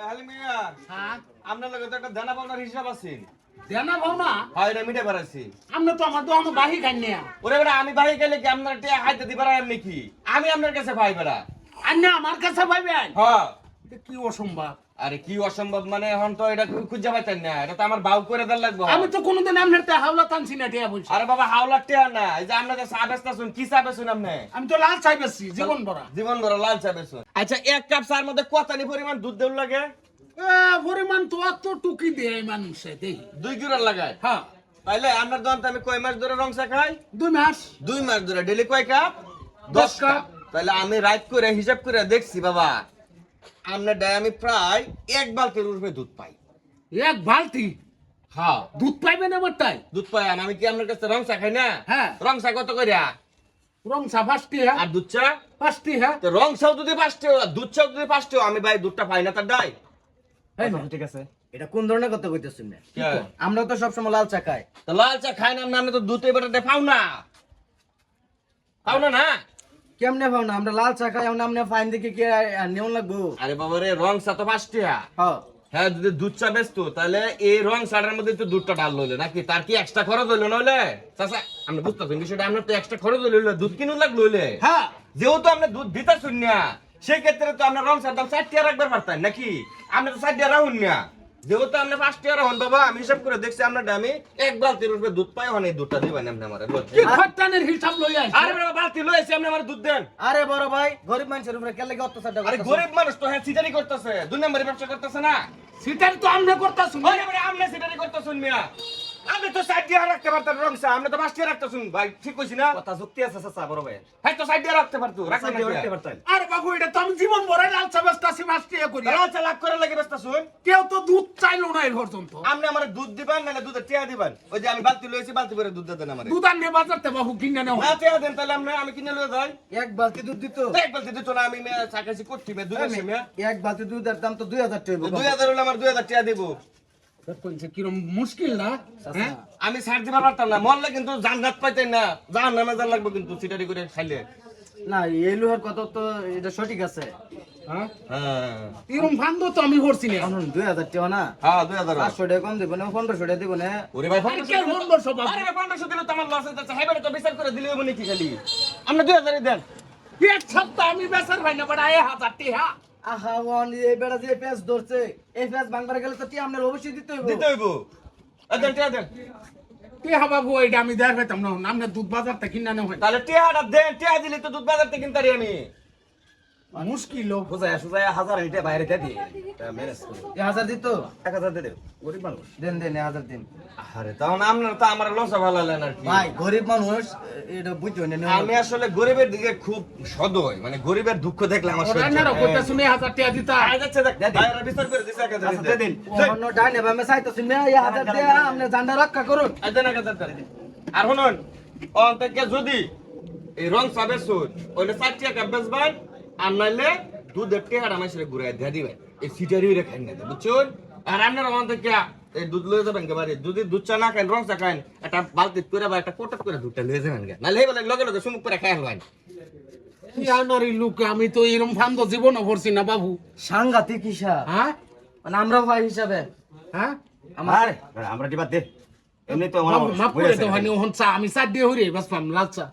হালিমিয়া হ্যাঁ আপনার লগে তো একটা দানা পাওনার হিসাব আছে। দেনা ভাবনা হয় এটা মিটে পারাছি আমরা তো আমার দোকানে বাহি খাই না ওরে বেড়া আমি গেলে কি আপনার টিয়া হাইতে দিবার আমি কি? আমি আপনার কাছে ভাই বেড়া। আর না আমার কাছে ভাই হ্যাঁ। এটা কি অসম্ভব? আরে কি অসম্ভব মানে এখন তো এটা খুঁজে পাইতেন না। এটা তো আমার বাউ করে দেন লাগবে। আমি তো কোনোদিন আপনার তে হাওলা টানছি না টিয়া বলছি। আরে বাবা হাওলা টিয়া না। এই যে আপনাদের চা বেচতা শুন কি চা বেচুন আপনি? আমি তো লাল চাই বেশি জীবন ভরা। জীবন ভরা লাল চা বেচুন। আচ্ছা এক কাপ চার মধ্যে কতানি পরিমাণ দুধ দেউল লাগে? এ, পরিমাণ তো অত টুকি দেয় মানুষে দেই। দুই কিলোর লাগায়? হ্যাঁ। তাইলে আপনার দন্ত আমি কয় মাস ধরে রং চা খাই? দুই মাস। দুই মাস ধরে। ডেলি কয় কাপ? দশ। কাপ। তাহলে আমি রাইট করে হিসাব করে দেখছি বাবা। আপনার ডায় আমি প্রায় এক বালতির উপরে দুধ পাই। এক বালতি? হ্যাঁ। দুধ পাইবেন আমার তাই? দুধ পাই আমি কি আপনার কাছে রং চা খাই না? হ্যাঁ। রং চা কত করিয়া রং চা পাঁচটি হ্যাঁ। আর দুধ চা? পাঁচটি হ্যাঁ। তো রং চাও যদি পাঁচটেও আর দুধ চাও যদি পাঁচটেও আমি ভাই দুধটা পাই না তার ডাই এই ঠিক আছে। এটা কোন ধরনের কথা কইতেছেন না? আমরা তো সবসময় লাল চা খাই। তো লাল চা খাই না আপনি তো দুধ এবারে পাও না। পাও না না? কেমনে পাও না আমরা লাল চা খাই আমরা আমনে ফাইন দেখে কি নেওন লাগবো? আরে বাবা রে রং চা তো পাঁচটিয়া। হ্যাঁ হ্যাঁ যদি দুধ চা বেচতো তাহলে এই রং চাটার মধ্যে তো দুধটা ডাল লইলে নাকি? তার কি এক্সট্রা খরচ হইল নইলে? চাচা আপনি বুঝতে পারছেন বিষয়টা আপনার তো এক্সট্রা খরচ হইল দুধ কিনু লাগল হইলে? হ্যাঁ। যেহেতু আপনি দুধ দিতে শুন না সেই ক্ষেত্রে তো আপনার রং চার দাম চার রাখবার পারতেন নাকি? আপনি তো চার টিয়া রাখুন না। যেহেতু আপনি ফার্স্ট ইয়ার হন বাবা আমি হিসাব করে দেখছি আপনার আমি এক বালতির উপরে দুধ পাই অনেক দুধটা দিবেন আপনি আমার কি হিসাব লই আরে বাবা বালতি লয়েছি আপনি আমার দুধ দেন। আরে বড় ভাই গরিব মানুষের উপরে কেলে অত্যাচারটা আরে গরিব মানুষ তো হ্যাঁ সিটারি করতেছে। দুই নম্বরে ব্যবসা করতেছে না। সিটারি তো আমরা করতাছি আরে আপনি সিটারি করতেছেন মিয়া। আপনি তো সাইড দিয়ে রাখতে পারতেন রং চা। আপনি তো পাঁচ দিয়ে রাখতেছেন ভাই ঠিক কইছি না? কথা যুক্তি আছে চাচা বড় ভাই হ্যাঁ তো সাইড দিয়ে রাখতে পারতো রাখতে দিয়ে পারতেন আরে বাবু এটা তো আমি জীবন ভরে লাল চা বেচতাছি পাঁচটি করি। লাল চা লাখ করে লাগে ব্যস্ত শুন কেউ তো দুধ চাইলো না এই পর্যন্ত। আপনি আমার দুধ দিবেন নাহলে দুধের টিয়া দিবেন। ওই যে আমি বালতি লয়েছি বালতি করে দুধ দেন আমার। দুধ আনবে বাজারতে বাবু কিনে নেওয়া না টিয়া দেন তাহলে আপনি আমি কিনে লয়ে যাই। এক বালতি দুধ দিত। এক বালতি দিত না আমি মেয়ে চা খাইছি করছি মেয়ে দুধ আছে এক বালতি দুধের দাম তো দুই হাজার টাকা দুই হাজার হলে আমার দুই হাজার টিয়া দিব। মুশকিল না? হ্যাঁ? আমি ছাড় দিবার পারতাম না। মরলে কিন্তু জান্নাত পাইতেন না। জান নামে জান লাগবে কিন্তু সিটারি করে খাইলে। না এই লোহার কথা তো এটা সঠিক আছে। হ্যাঁ? হ্যাঁ। কিরম ফান্দ তো আমি করছি না। দুই হাজার টাকা না? হ্যাঁ দুই হাজার। পাঁচশো টাকা কম দিব না পনেরোশো টাকা দিব না। ওরে ভাই পনেরোশো বাবু? আরে ভাই পনেরোশো দিলে তো আমার লস হয়ে যাচ্ছে তো বিচার করে দিলে মনে কি খালি? আপনি দুই হাজারই দেন। এক সপ্তাহ আমি বেচার ভাই না বাড়া এ হাজার টিহা আহা ওয়ান এই বেড়া যে ধরছে এই ভাঙবার গেলে তো টি আপনার অবশ্যই দিতে হইব। দিতে হইব। এই দেন টিয়া দেন। টিহা বাবু এটা আমি দেখ না দুধ বাজার থেকে কিনে নেওয়া তাহলে টিয়াটা দেন টিয়া দিলে তো দুধ বাজার থেকে কিনতারি আমি। মুশকিল সুজায়া হাজার হিটে বাইরে দিয়ে ম্যানেজ হাজার দিত? এক হাজার দিয়ে দেব। গরিব মানুষ। দেন দেন হাজার দিন। আরে তখন আপনার তো আমার লস ভালো আর কি। ভাই গরিব মানুষ এটা বুঝতে না আমি আসলে গরিবের দিকে খুব সদয়। মানে গরিবের দুঃখ দেখলে আমার সহ্য হয়। করতে শুনে হাজার টিহা দিতা। আয় যাচ্ছে দেখ বিচার করে দিছে এক হাজার আচ্ছা দিয়ে দিন। অন্য ডাইনে বামে চাইতেছি না এই হাজার দিয়ে আপনি জানটা রক্ষা করুন। আর দেন এক হাজার দেন। আর শুনুন অন্তকে যদি এই রং সাবে সুদ ওইটা চার টাকা বেচবেন আর নাইলে দুধের টেহার আমার সেটা ঘুরে দিয়ে দিবেন এই সিটারি রে খাই না বুঝছেন? আর আপনার অন্তকে এই দুধ লয়ে যাবেন কে বাড়ি? যদি দুধ চা না খান রং চা খান একটা বালতি করে বা একটা কোটা করে দুধটা লয়ে যাবেন গে নাহলে এই বলে লগে লগে সুমুক করে খাই হলবেন কি আনারি লোক আমি তো এরম ফান্দ জীবনও করছি না বাবু। সাংঘাতিক হিসাব। হ্যাঁ? মানে আমরাও ভাই হিসাবে। হ্যাঁ? আমার আমরা দে? এমনি তো আমার মাফ করে তো হানি ওহন চা আমি চা দিয়ে হইরে বাস পাম লাল চা।